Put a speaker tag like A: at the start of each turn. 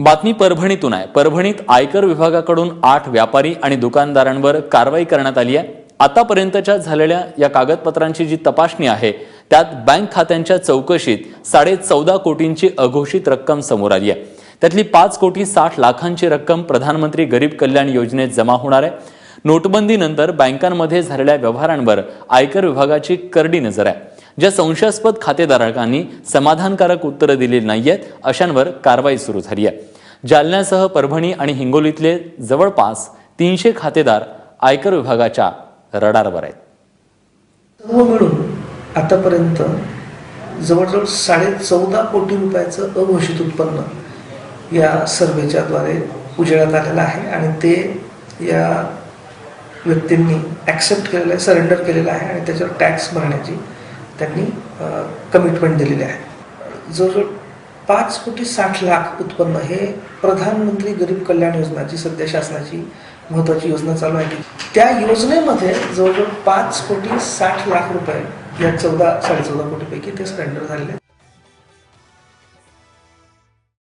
A: बातमी परभणीतून आहे. परभणीत आयकर विभागाकडून आठ व्यापारी आणि दुकानदारांवर कारवाई करण्यात आली आहे. आतापर्यंतच्या झालेल्या या कागदपत्रांची जी तपासणी आहे त्यात बँक खात्यांच्या चौकशीत साडे चौदा कोटींची अघोषित रक्कम समोर आली आहे. त्यातली पाच कोटी साठ लाखांची रक्कम प्रधानमंत्री गरीब कल्याण योजनेत जमा होणार आहे. नोटबंदीनंतर बँकांमध्ये झालेल्या व्यवहारांवर आयकर विभागाची करडी नजर आहे. ज्या संशयास्पद खातेधारकांनी समाधानकारक उत्तरं दिलेली नाहीयेत अशांवर कारवाई सुरू झाली आहे. जालन्यासह परभणी आणि हिंगोलीतले जवळपास तीनशे खातेदार आयकर विभागाच्या रडारवर आहेत.
B: सर्व मिळून आतापर्यंत जवळजवळ साडे चौदा कोटी रुपयाचं अघोषित उत्पन्न या सर्वेच्याद्वारे उजेडात आलेलं आहे आणि ते या व्यक्तींनी ॲक्सेप्ट केलेलं आहे सरेंडर केलेलं आहे आणि त्याच्यावर टॅक्स भरण्याची त्यांनी कमिटमेंट दिलेली आहे जवळजवळ पाच कोटी साठ लाख उत्पन्न हे प्रधानमंत्री गरीब कल्याण योजना जी सध्या शासनाची महत्त्वाची योजना चालू आहे त्या योजनेमध्ये जवळजवळ पाच कोटी साठ लाख रुपये या चौदा साडेचौदा कोटीपैकी ते सरेंडर झालेले आहेत.